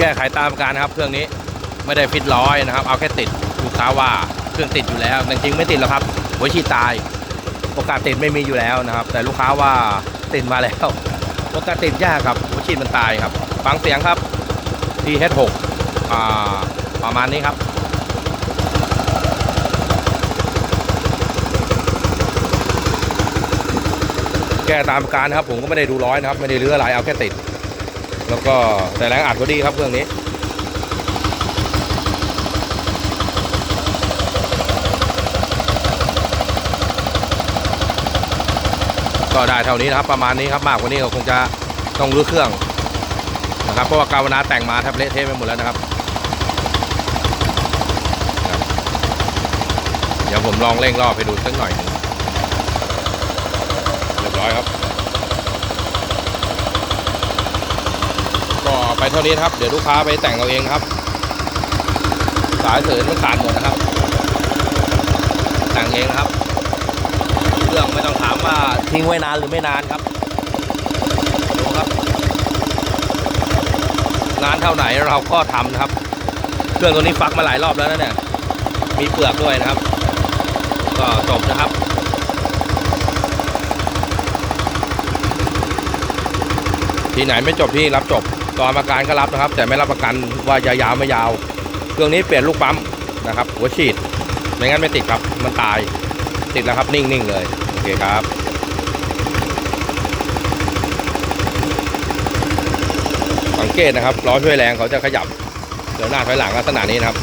แก้ไขตามการนะครับเครื่องนี้ไม่ได้ฟิตร้อยนะครับ เอาแค่ติดลูกค้าว่าเครื่องติดอยู่แล้วจริงๆไม่ติดหรอกครับหัวฉีดตายโอกาสติดไม่มีอยู่แล้วนะครับ แต่ลูกค้าว่าติดมาแล้วโอกาสติดยากครับหัวฉีดมันตายครับฟังเสียงครับ TH6 อ่าประมาณนี้ครับแก้ตามการนะครับผมก็ไม่ได้ดูร้อยนะครับ ไม่ได้เลื้ออะไรเอาแค่ติด แล้วก็แต่แรงอัดก็ดีครับเครื่องนี้ก็ได้เท่านี้นะครับประมาณนี้ครับมากกว่านี้ก็คงจะต้องรื้อเครื่องนะครับเพราะว่ากาวนาแต่งมาแทบเละเทะไปหมดแล้วนะครับ เดี๋ยวผมลองเร่งรอบให้ดูสักหน่อยหนึ่งเรียบร้อยครับ ก็ไป เท่านี้นครับ เดี๋ยวลูกค้าไปแต่งเอาเองครับ สายเสริญมันขาดหมดนะครับ แต่งเองครับ เครื่องไม่ต้องถามว่าทิ้งไว้นานหรือไม่นานครับดูครับงานเท่าไหนเราก็ทำนะครับ เครื่องตัวนี้ฟักมาหลายรอบแล้วนะเนี่ย มีเปลือกด้วยนะครับ ก็จบนะครับที่ไหนไม่จบที่รับจบ ตอนประกันก็รับนะครับ แต่ไม่รับประกันว่าจะยาวไม่ยาว เครื่องนี้เปลี่ยนลูกปั๊มนะครับ หัวฉีดไม่งั้นไม่ติดครับ มันตายติดแล้วครับนิ่งๆเลย โอเคครับสังเกตนะครับล้อช่วยแรงเขาจะขยับเดินหน้าถอยหลังลักษณะนี้นะครับ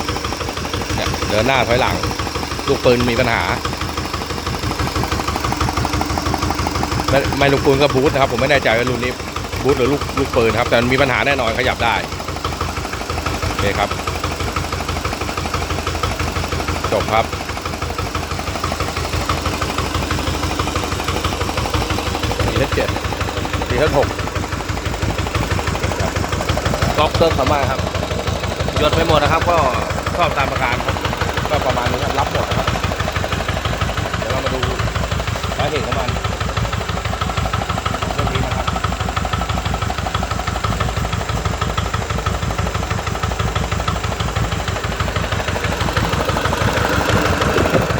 เนี่ยเดินหน้าถอยหลัง ลูกปืนมีปัญหาไม่ไม่ลูกปืนก็บูทนะครับ ผมไม่แน่ใจว่ารุ่นนี้ บูทหรือลูกลูกปืนครับ แต่มันมีปัญหาแน่นอนขยับได้ โอเคครับ จบครับสี่ทับเจ็ดสี่ทับหกก๊อกเครื่องเขามากครับหยดไปหมดนะครับ ก็ชอบตามประการครับก็ประมาณนี้ครับรับหมดนะครับ เดี๋ยวเรามาดูสาเหตุของมันเรื่องนี้นะครับ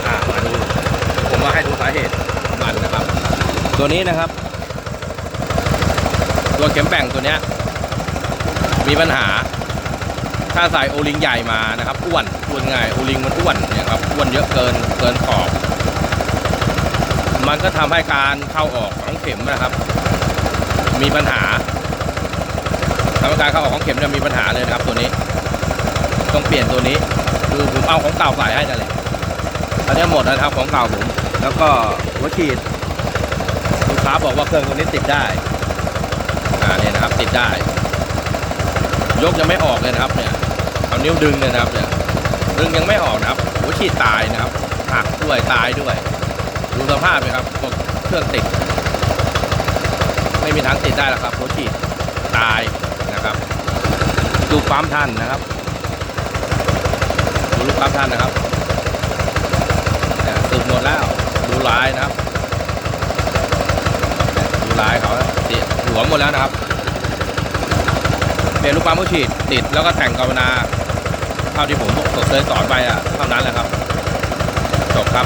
อ่ามาดูผมมาให้ดูสาเหตุของมันนะครับ ตัวนี้นะครับ ตัวเข็มแบ่งตัวเนี้ย มีปัญหา ถ้าใส่โอลิงใหญ่มานะครับอ้วนอ้วนง่ายโอลิงมันอ้วนเนี่ยครับอ้วนเยอะเกินเกินขอบ มันก็ทำให้การเข้าออกของเข็มนะครับ มีปัญหาทำให้การเข้าออกของเข็มเนี่ยมีปัญหาเลยนะครับ ตัวนี้ ต้องเปลี่ยนตัวนี้คือผมเอาของเก่าใส่ให้นั่นแหละตอนนี้หมดนะครับของเก่าผม แล้วก็หัวฉีด ค้าบอกว่าเครื่องตัวนี้ติดได้ อ่าเนี่ยนะครับติดได้ ยกยังไม่ออกเลยนะครับ เนี่ย เอานิ้วดึงเลยนะครับ เนี่ยดึงยังไม่ออกนะครับหัวฉีดตายนะครับ หักด้วยตายด้วย ดูสภาพเลยครับเครื่องติด ไม่มีทางติดได้แล้วครับหัวฉีดตายนะครับ ดูปั๊มท่านนะครับ ดูลูกปั๊มท่านนะครับเนี่ยสึกหมดแล้ว ดูลายนะครับ ดูลายเขาติดหัวหมดแล้วนะครับเปลี่ยนลูกปั๊มผู้ฉีดติดแล้วก็แต่งกาวนาเท่าที่ผมตกเคยสอนไปอะเท่านั้นแหละครับจบครับ